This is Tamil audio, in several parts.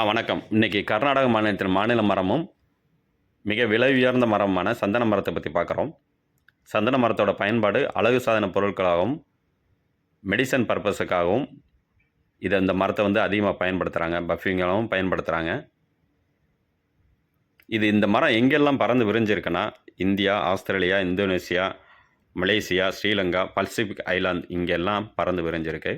ஆ வணக்கம். இன்னைக்கு கர்நாடக மாநிலத்தின் மாநில மரமும் மிக விலை உயர்ந்த மரமான சந்தன மரத்தை பற்றி பார்க்குறோம். சந்தன மரத்தோட பயன்பாடு அழகு சாதன பொருட்களாகவும் மெடிசன் பர்பஸுக்காகவும் இதை இந்த மரத்தை வந்து அதிகமாக பயன்படுத்துகிறாங்க பஃபிங்களாகவும் பயன்படுத்துகிறாங்க இது இந்த மரம் எங்கெல்லாம் பறந்து விரிஞ்சிருக்குன்னா India Australia Indonesia Malaysia Sri Lanka Pacific island இங்கெல்லாம் பறந்து விரிஞ்சிருக்கு.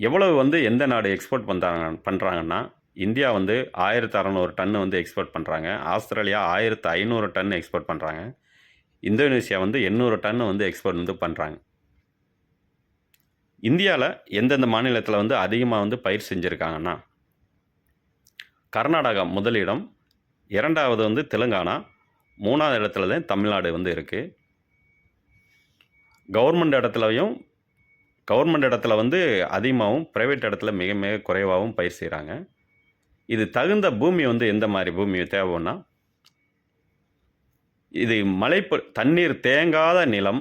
எவ்வளவு வந்து எந்த நாடு எக்ஸ்போர்ட் பண்ணுறாங்க பண்ணுறாங்கன்னா இந்தியா வந்து ஆயிரத்து அறநூறு டன்னு வந்து எக்ஸ்போர்ட் பண்ணுறாங்க ஆஸ்திரேலியா ஆயிரத்து ஐநூறு டன் எக்ஸ்போர்ட் பண்ணுறாங்க இந்தோனேஷியா வந்து எண்ணூறு டன் வந்து எக்ஸ்போர்ட் வந்து பண்ணுறாங்க இந்தியாவில் எந்தெந்த மாநிலத்தில் வந்து அதிகமாக வந்து பயிர் செஞ்சுருக்காங்கன்னா கர்நாடகா முதலிடம் இரண்டாவது வந்து தெலுங்கானா மூணாவது இடத்துல தான் தமிழ்நாடு வந்து இருக்குது கவர்மெண்ட் இடத்துலையும் கவர்மெண்ட் இடத்துல வந்து அதிகமாகவும் ப்ரைவேட் இடத்துல மிக மிக குறைவாகவும் பயிர் செய்கிறாங்க இது தகுந்த பூமி வந்து எந்த மாதிரி பூமி தேவைன்னா இது மழை தண்ணீர் தேங்காத நிலம்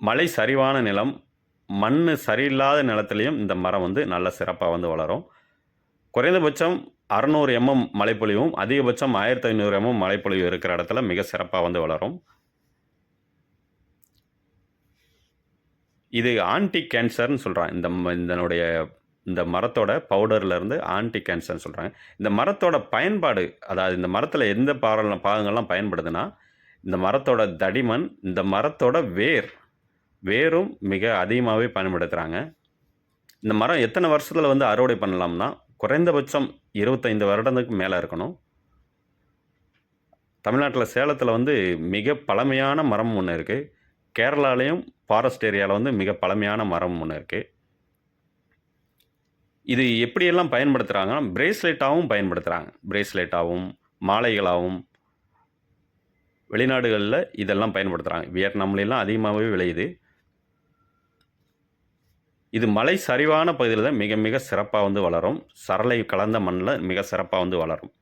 மழை சரிவான நிலம் மண் சரியில்லாத நிலத்துலையும் இந்த மரம் வந்து நல்ல சிறப்பாக வந்து வளரும். குறைந்தபட்சம் அறநூறு எம்எம் மழைப்பொழிவும் அதிகபட்சம் ஆயிரத்தி ஐநூறு எம்எம் மழைப்பொழிவு இருக்கிற இடத்துல மிக சிறப்பாக வந்து வளரும். இது ஆன்டி கேன்சர்னு சொல்கிறான் இந்த ம- இதனுடைய இந்த மரத்தோட பவுடர்லேருந்து ஆன்டி கேன்சர்னு சொல்கிறாங்க இந்த மரத்தோட பயன்பாடு அதாவது இந்த மரத்தில் எந்த பார பாகங்கள்லாம் பயன்படுதுன்னா இந்த மரத்தோட தடிமன் இந்த மரத்தோட வேர் வேரும் மிக அதிகமாகவே பயன்படுத்துகிறாங்க இந்த மரம் எத்தனை வருஷத்தில் வந்து அறுவடை பண்ணலாம்னா குறைந்தபட்சம் இருபத்தைந்து வருடத்துக்கு மேலே இருக்கணும். தமிழ்நாட்டில் சேலத்தில் வந்து மிக பழமையான மரம் ஒன்று இருக்குது கேரளாலேயும் ஃபாரஸ்ட் ஏரியாவில் வந்து மிக பழமையான மரம் ஒன்று இருக்குது இது எப்படியெல்லாம் பயன்படுத்துகிறாங்கன்னா பிரேஸ்லெட்டாகவும் பயன்படுத்துகிறாங்க பிரேஸ்லெட்டாகவும் மாலைகளாகவும் வெளிநாடுகளில் இதெல்லாம் பயன்படுத்துகிறாங்க வியட்நாம்லாம் அதிகமாகவே விளையுது. இது மலை சரிவான பகுதியில் தான் மிக மிக சிறப்பாக வந்து வளரும். சரளை கலந்த மண்ணில் மிக சிறப்பாக வந்து வளரும்.